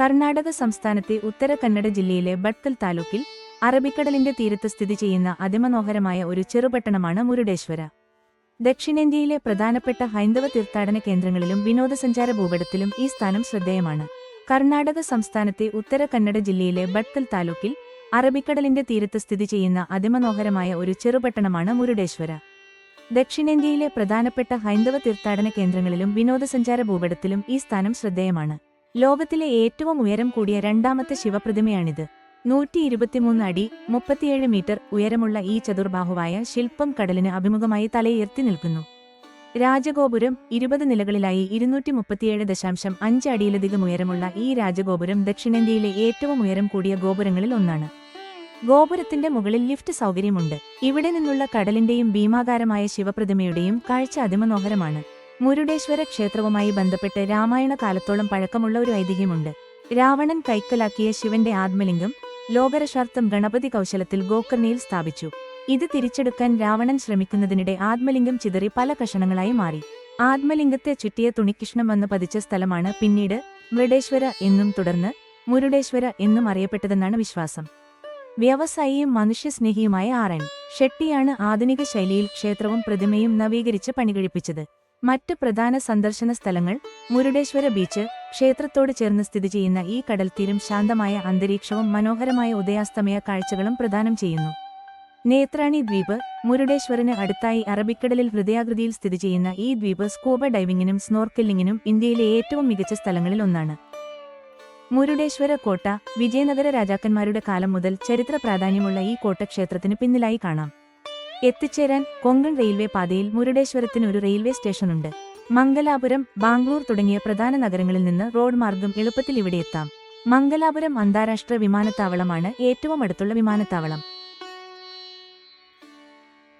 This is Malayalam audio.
കർണാടക സംസ്ഥാനത്തെ ഉത്തര കന്നഡ ജില്ലയിലെ ബട്ടൽ താലൂക്കിൽ അറബിക്കടലിന്റെ തീരത്ത് സ്ഥിതി ചെയ്യുന്ന അതിമനോഹരമായ ഒരു ചെറുപട്ടണമാണ് മുരുടേശ്വര. ദക്ഷിണേന്ത്യയിലെ പ്രധാനപ്പെട്ട ഹൈന്ദവ തീർത്ഥാടന കേന്ദ്രങ്ങളിലും വിനോദസഞ്ചാര ഭൂപടത്തിലും ഈ സ്ഥാനം ശ്രദ്ധേയമാണ്. കർണാടക സംസ്ഥാനത്തെ ഉത്തര കന്നഡ ജില്ലയിലെ ബട്ടൽ താലൂക്കിൽ അറബിക്കടലിന്റെ തീരത്ത് സ്ഥിതി ചെയ്യുന്ന അതിമനോഹരമായ ഒരു ചെറുപട്ടണമാണ് മുരുടേശ്വര. ദക്ഷിണേന്ത്യയിലെ പ്രധാനപ്പെട്ട ഹൈന്ദവ തീർത്ഥാടന കേന്ദ്രങ്ങളിലും വിനോദസഞ്ചാര ഭൂപടത്തിലും ഈ സ്ഥാനം ശ്രദ്ധേയമാണ്. ലോകത്തിലെ ഏറ്റവും ഉയരം കൂടിയ രണ്ടാമത്തെ ശിവപ്രതിമയാണിത്. നൂറ്റി ഇരുപത്തിമൂന്ന് അടി മുപ്പത്തിയേഴ് മീറ്റർ ഉയരമുള്ള ഈ ചതുർബാഹുവായ ശില്പം കടലിന് അഭിമുഖമായി തലയുയർത്തി നിൽക്കുന്നു. രാജഗോപുരം ഇരുപത് നിലകളിലായി ഇരുന്നൂറ്റി മുപ്പത്തിയേഴ് ദശാംശം അഞ്ച് അടിയിലധികം ഉയരമുള്ള ഈ രാജഗോപുരം ദക്ഷിണേന്ത്യയിലെ ഏറ്റവും ഉയരം കൂടിയ ഗോപുരങ്ങളിൽ ഒന്നാണ്. ഗോപുരത്തിന്റെ മുകളിൽ ലിഫ്റ്റ് സൗകര്യമുണ്ട്. ഇവിടെ നിന്നുള്ള കടലിന്റെയും ഭീമാകാരമായ ശിവപ്രതിമയുടെയും കാഴ്ച അതിമനോഹരമാണ്. മുരുടേശ്വര ക്ഷേത്രവുമായി ബന്ധപ്പെട്ട് രാമായണ കാലത്തോളം പഴക്കമുള്ള ഒരു ഐതിഹ്യമുണ്ട്. രാവണൻ കൈക്കലാക്കിയ ശിവന്റെ ആത്മലിംഗം ലോകരക്ഷാർത്ഥം ഗണപതി കൗശലത്തിൽ ഗോകർണിയിൽ സ്ഥാപിച്ചു. ഇത് തിരിച്ചെടുക്കാൻ രാവണൻ ശ്രമിക്കുന്നതിനിടെ ആത്മലിംഗം ചിതറി പല കഷണങ്ങളായി മാറി. ആത്മലിംഗത്തെ ചുറ്റിയ തുണിക്കിഷ്ണം വന്ന് പതിച്ച സ്ഥലമാണ് പിന്നീട് മൃഡേശ്വര എന്നും തുടർന്ന് മുരുടേശ്വര എന്നും അറിയപ്പെട്ടതെന്നാണ് വിശ്വാസം. വ്യവസായിയും മനുഷ്യസ്നേഹിയുമായ ആർ എൻ ഷെട്ടിയാണ് ആധുനിക ശൈലിയിൽ ക്ഷേത്രവും പ്രതിമയും നവീകരിച്ച് പണികഴിപ്പിച്ചത്. മറ്റ് പ്രധാന സന്ദർശന സ്ഥലങ്ങൾ മുരുടേശ്വര ബീച്ച് ക്ഷേത്രത്തോട് ചേർന്ന് സ്ഥിതി ചെയ്യുന്ന ഈ കടൽത്തീരം ശാന്തമായ അന്തരീക്ഷവും മനോഹരമായ ഉദയാസ്തമയ കാഴ്ചകളും പ്രദാനം ചെയ്യുന്നു. നേത്രാണി ദ്വീപ് മുരുടേശ്വറിന് അടുത്തായി അറബിക്കടലിൽ ഹൃദയാകൃതിയിൽ സ്ഥിതി ചെയ്യുന്ന ഈ ദ്വീപ് സ്കൂബ ഡൈവിംഗിനും സ്നോർക്കലിംഗിനും ഇന്ത്യയിലെ ഏറ്റവും മികച്ച സ്ഥലങ്ങളിൽ ഒന്നാണ്. മുരുടേശ്വര കോട്ട വിജയനഗര രാജാക്കന്മാരുടെ കാലം മുതൽ ചരിത്ര പ്രാധാന്യമുള്ള ഈ കോട്ട ക്ഷേത്രത്തിന് പിന്നിലായി കാണാം. എത്തിച്ചേരാൻ കൊങ്കൺ റെയിൽവേ പാതയിൽ മുരുടേശ്വരത്തിന് ഒരു റെയിൽവേ സ്റ്റേഷനുണ്ട്. മംഗലാപുരം ബാംഗ്ലൂർ തുടങ്ങിയ പ്രധാന നഗരങ്ങളിൽ നിന്ന് റോഡ് മാർഗം എളുപ്പത്തിൽ ഇവിടെ എത്താം. മംഗലാപുരം അന്താരാഷ്ട്ര വിമാനത്താവളമാണ് ഏറ്റവും അടുത്തുള്ള വിമാനത്താവളം.